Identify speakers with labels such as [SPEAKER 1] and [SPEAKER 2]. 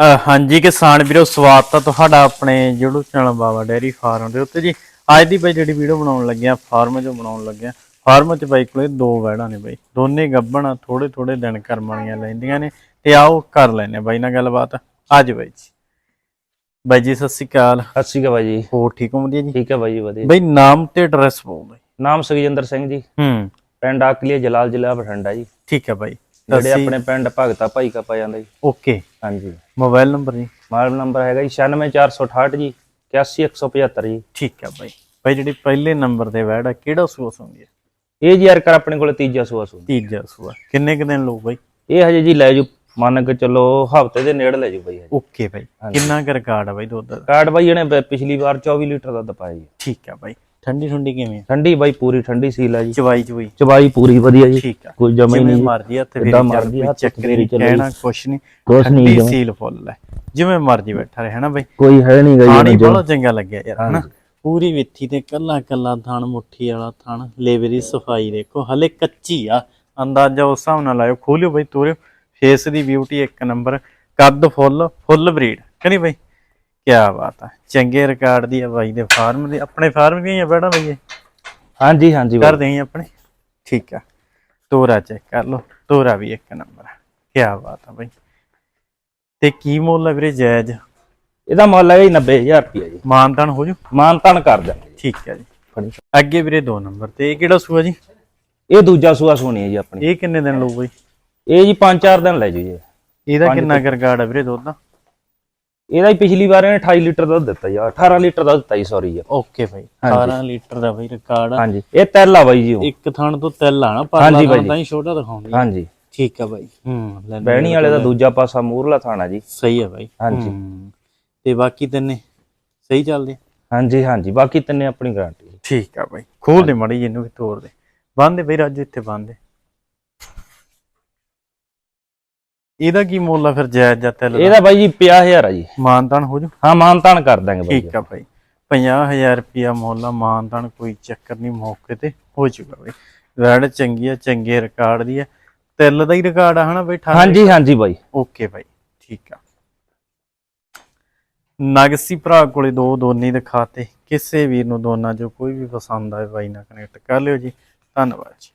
[SPEAKER 1] ਹਾਂਜੀ ਕਿਸਾਨ ਵੀਰੋ ਸਵਾਗਤ ਹੈ ਤੁਹਾਡਾ ਆਪਣੇ YouTube channel Baba dairy farm ਦੇ ਉੱਤੇ ਜੀ। ਅੱਜ ਦੀ ਬਾਈ ਜਿਹੜੀ ਵੀਡੀਓ ਬਣਾਉਣ ਲੱਗਿਆ ਫਾਰਮ ਜੋ ਬਣਾਉਣ ਲੱਗਿਆ ਫਾਰਮ 'ਚ ਬਾਈ ਕੋਲੇ ਦੋ ਵੈੜਾਂ ਨੇ ਬਾਈ। ਦੋਨੇ ਗੱਭਣ ਥੋੜੇ ਥੋੜੇ ਦਿਨ ਕਰਮ ਵਾਲੀਆਂ ਲੈਂਦੀਆਂ ਨੇ ਤੇ ਆਓ ਕਰ ਲੈਨੇ ਬਾਈ ਨਾਲ ਗੱਲਬਾਤ। ਅੱਜ ਬਾਈ ਜੀ। ਬਾਈ ਜੀ ਸਤਿ ਸ਼੍ਰੀ ਅਕਾਲ।
[SPEAKER 2] ਸਤਿ ਸ਼੍ਰੀ ਅਕਾਲ ਬਾਈ ਜੀ।
[SPEAKER 1] ਹੋਰ ਠੀਕ ਹੋ ਵਧੀਆ ਜੀ?
[SPEAKER 2] ਠੀਕ ਹੈ ਬਾਈ ਜੀ ਵਧੀਆ।
[SPEAKER 1] ਬਾਈ ਨਾਮ ਤੇ ਐਡਰੈਸ ਪਾਓ ਬਾਈ।
[SPEAKER 2] ਨਾਮ ਸੁਖਜਿੰਦਰ ਸਿੰਘ ਜੀ।
[SPEAKER 1] ਹੂੰ।
[SPEAKER 2] ਪਿੰਡ ਆਕਲੀਆ ਜਲਾਲ ਜ਼ਿਲ੍ਹਾ ਬਠਿੰਡਾ ਜੀ।
[SPEAKER 1] ਠੀਕ ਹੈ ਬਾਈ।
[SPEAKER 2] ਜਿਹੜੇ
[SPEAKER 1] ਅਸੀਂ-
[SPEAKER 2] ਆਪਣੇ ਪਿੰਡ ਭਗਤਾ ਭਾਈ ਕਾ ਪਾ ਜਾਂਦਾ ਜੀ।
[SPEAKER 1] ਓਕੇ।
[SPEAKER 2] ਹਾਂਜੀ।
[SPEAKER 1] ਮੋਬਾਈਲ ਨੰਬਰ ਜੀ?
[SPEAKER 2] ਮਾਡਲ ਨੰਬਰ ਹੈਗਾ ਜੀ 96468 ਜੀ 81175 ਜੀ।
[SPEAKER 1] ਠੀਕ ਹੈ ਬਾਈ। ਬਾਈ ਜਿਹੜੀ ਪਹਿਲੇ ਨੰਬਰ ਤੇ ਵੈੜ ਆ ਕਿਹੜਾ ਸੂਸ ਹੁੰਦੀ ਹੈ
[SPEAKER 2] ਇਹ ਜੀ ਯਾਰ ਕਰ ਆਪਣੇ ਕੋਲ ਤੀਜਾ ਸੂਆ ਸੂ
[SPEAKER 1] ਤੀਜਾ ਸੂਆ। ਕਿੰਨੇ ਕੁ ਦਿਨ ਲਓ ਬਾਈ?
[SPEAKER 2] ਇਹ ਹਜੇ ਜੀ ਲੈ ਜੂ ਮੰਨ ਕੇ ਚੱਲੋ ਹਫ਼ਤੇ ਦੇ ਨੇੜੇ ਲੈ ਜੂ ਬਾਈ ਹਜੇ।
[SPEAKER 1] ਓਕੇ ਬਾਈ। ਕਿੰਨਾ ਕੁ ਰਿਕਾਰਡ ਆ ਬਾਈ ਦੁੱਧ ਦਾ?
[SPEAKER 2] ਕਾਰਡ ਬਾਈ ਇਹਨੇ ਪ- ਪਿਛਲੀ ਵਾਰ 24 ਲੀਟਰ ਦਾ ਦਪਾਇਆ ਜੀ।
[SPEAKER 1] ਠੀਕ ਆ ਬਾਈ। ਠੰਡੀ ਠੰਡੀ ਕਿਵੇਂ?
[SPEAKER 2] ਠੰਡੀ ਬਾਈ ਪੂਰੀ ਠੰਡੀ ਸੀਲ ਆ ਜੀ।
[SPEAKER 1] ਚਵਾਈ ਚਵਾਈ।
[SPEAKER 2] ਚਬਾਈ ਪੂਰੀ ਵਧੀਆ ਜੀ।
[SPEAKER 1] ਠੀਕ ਆ।
[SPEAKER 2] ਕੋਈ ਜਮਾ ਹੀ ਨਹੀਂ
[SPEAKER 1] ਮਰਜ਼ੀ ਹੱਥ ਫੇਰੀ
[SPEAKER 2] ਮਰਜ਼ੀ ਹੱਥ
[SPEAKER 1] ਚੱਕਰ ਨਹੀਂ
[SPEAKER 2] ਚੱਲੋ
[SPEAKER 1] ਕਹਿਣਾ ਕੁਛ ਨਹੀਂ।
[SPEAKER 2] ਕੁਛ ਨਹੀਂ।
[SPEAKER 1] ਸੀਲ ਫੁੱਲ ਹੈ। ਜਿਵੇਂ ਮਰਜ਼ੀ ਬੈਠਾ ਰਹੇ ਹਨਾ ਬਾਈ?
[SPEAKER 2] ਕੋਈ ਹੈ ਨਹੀਂ ਗਾ
[SPEAKER 1] ਪਾਣੀ
[SPEAKER 2] ਜੀ
[SPEAKER 1] ਬੜਾ ਚੰਗਾ ਲੱਗਿਆ ਯਾਰ ਹਨਾ। ਪੂਰੀ ਵਿੱਥੀ ਤੇ ਕੱਲਾ ਕੱਲਾ ਥਣ ਮੁੱਠੀ ਵਾਲਾ ਥਣ ਲੇਵੇ ਦੀ ਸਫ਼ਾਈ ਦੇਖੋ ਹਲੇ ਕੱਚੀ ਆ। ਅੰਦਾਜ਼ਾ ਉਸ ਹਿਸਾਬ ਨਾਲ ਲਾਇਓ ਖੋਲਿਓ ਬਾਈ ਤੋਰਿਓ। ਫੇਸ ਦੀ ਬਿਊਟੀ ਇੱਕ ਨੰਬਰ ਕੱਦ ਫੁੱਲ ਫੁੱਲ ਬਰੀਡ ਕਰੀ ਬਾਈ? ਕੀ ਬਾਤ ਆ। ਚੰਗੇ ਰਿਕਾਰਡ ਦੀ ਆ ਬਾਈ ਦੇ ਫਾਰਮ ਦੇ। ਆਪਣੇ ਫਾਰਮ ਹੀ ਆ ਬੈੜਾ ਬਾਈ ਇਹ
[SPEAKER 2] ਹਾਂਜੀ ਹਾਂਜੀ।
[SPEAKER 1] ਕਰ ਦੇਈ ਆਪਣੇ? ਠੀਕ ਆ। ਤੋਰਾ ਚੈੱਕ ਕਰ ਲਓ। ਤੋਰਾ ਵੀ ਇੱਕ ਨੰਬਰ ਆ। ਕੀ ਬਾਤ ਆ ਬਾਈ। ਤੇ ਕੀ ਮੁੱਲ ਆ ਵੀਰੇ ਜਾਇਜ਼?
[SPEAKER 2] ਇਹਦਾ ਮੁੱਲ ਜੀ 90000 ਰੁਪਏ ਜੀ।
[SPEAKER 1] ਮਾਨਤਾਨ ਹੋ ਜੂ?
[SPEAKER 2] ਮਾਨ ਤਾਨ ਕਰ ਦਾਂਗੇ ਜੀ
[SPEAKER 1] ਠੀਕ ਹੈ ਜੀ। ਅੱਗੇ ਵੀਰੇ ਦੋ ਨੰਬਰ ਤੇ। ਇਹ ਕਿਹੜਾ ਸੂਆ ਜੀ?
[SPEAKER 2] ਇਹ ਦੂਜਾ ਸੂਆ ਸੋਣੀ ਹੈ ਜੀ ਆਪਣੀ।
[SPEAKER 1] ਇਹ ਕਿੰਨੇ ਦਿਨ ਲਊ ਬਾਈ?
[SPEAKER 2] ਇਹ ਜੀ 5-4 ਦਿਨ ਲੈ ਜੂ ਜੀ।
[SPEAKER 1] ਇਹਦਾ ਕਿੰਨਾ ਕੁ ਰਿਕਾਰਡ ਆ ਵੀਰੇ ਦੁੱਧ ਦਾ?
[SPEAKER 2] ਇਹਦਾ ਹੀ ਪਿਛਲੀ ਵਾਰ ਇਹਨੇ 28 ਲੀਟਰ ਦਾ ਦਿੱਤਾ ਜੀ 18 ਲੀਟਰ ਦਾ ਦਿੱਤਾ ਜੀ ਸੌਰੀ ਜੀ
[SPEAKER 1] ਓਕੇ ਬਾਈ
[SPEAKER 2] ਹਾਂਜੀ।
[SPEAKER 1] 18 ਲੀਟਰ ਦਾ ਬਾਈ ਰਿਕਾਰਡ ਆ
[SPEAKER 2] ਹਾਂਜੀ ਇਹ ਤੈਲਾ ਬਾਈ ਜੀ ਉਹ।
[SPEAKER 1] ਇੱਕ ਥਣ ਤੋਂ ਤਿਲ ਆ ਨਾ ਥਣ
[SPEAKER 2] ਜੀ।
[SPEAKER 1] ਤਾਂ ਹੀ ਛੋਟਾ ਦਿਖਾਉਂਦੀ ਆ।
[SPEAKER 2] ਹਾਂਜੀ
[SPEAKER 1] ਠੀਕ ਆ ਬਾਈ ਹੂੰ।
[SPEAKER 2] ਬਹਿਣੀ ਵਾਲੇ ਦਾ ਦੂਜਾ ਪਾਸਾ ਮੂਰਲਾ ਥਾਣਾ ਜੀ
[SPEAKER 1] ਸਹੀ ਆ ਬਾਈ
[SPEAKER 2] ਹਾਂਜੀ।
[SPEAKER 1] ਤੇ ਬਾਕੀ ਤਿੰਨੇ ਸਹੀ ਚੱਲਦੇ ਆ?
[SPEAKER 2] ਹਾਂਜੀ ਹਾਂਜੀ ਬਾਕੀ ਤਿੰਨੇ ਆਪਣੀ ਗਾਰੰਟੀ
[SPEAKER 1] ਠੀਕ ਆ ਬਾਈ ਖੋਲ ਦੇ ਮੜੀ ਇਹਨੂੰ ਵੀ ਤੋੜ ਦੇ ਬੰਦ ਦੇ ਬਈ ਰਾਜੂ ਇੱਥੇ ਬੰਦ ਦੇ ਇਹਦਾ ਕੀ ਮੁੱਲ ਆ ਫਿਰ ਜਾਇਜ਼ ਜਾਂ ਤਿਲ
[SPEAKER 2] ਇਹਦਾ ਬਾਈ ਜੀ 50000 ਆ ਜੀ।
[SPEAKER 1] ਮਾਨਤਾਨ ਹੋ ਜੂ?
[SPEAKER 2] ਹਾਂ ਮਾਨ ਤਾਨ ਕਰ ਦਾਂਗੇ ਬਾਈ
[SPEAKER 1] ਠੀਕ ਆ ਭਾਈ 50000 ਰੁਪਿਆ ਮੁੱਲ ਆ ਮਾਨਤਾਨ ਕੋਈ ਚੱਕਰ ਨਹੀਂ ਮੌਕੇ ਤੇ ਹੋ ਚੁੱਕਾ ਬਈ। ਵੈੜ ਚੰਗੀ ਆ ਚੰਗੇ ਰਿਕਾਰਡ ਦੀ ਆ। ਤਿਲ ਦਾ ਹੀ ਰਿਕਾਰਡ ਆ ਹਨਾ ਬਈ
[SPEAKER 2] ਹਾਂਜੀ ਹਾਂਜੀ ਬਾਈ।
[SPEAKER 1] ਓਕੇ ਭਾਈ ਠੀਕ ਆ। ਨਗਸੀ ਭਰਾ ਕੋਲੇ ਦੋ ਦੋਨੀ ਦਿਖਾਤੇ ਕਿਸੇ ਵੀਰ ਨੂੰ ਦੋਨਾਂ ਚੋਂ ਕੋਈ ਵੀ ਪਸੰਦ ਆਏ ਬਾਈ ਨਾਲ ਕਨੈਕਟ ਕਰ ਲਿਓ ਜੀ। ਧੰਨਵਾਦ ਜੀ।